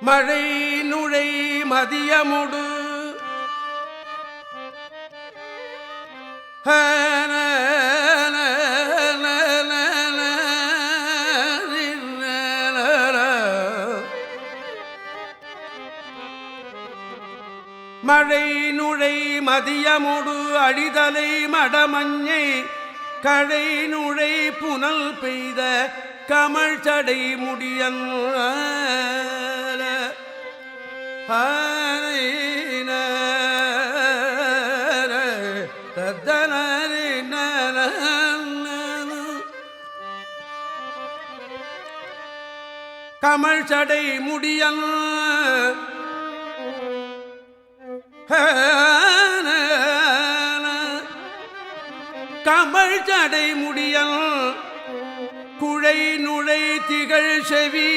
மழை நுழை மதியமுடு. மழை நுழை மதியமுடு அடிதலை மடமஞ்சை. கடை நுழை புனல் பெய்த கமல் சடை முடியன் கமல் சடை முடியன் கமல் சடை முடியல். குழை நுழை திகழ் செவி.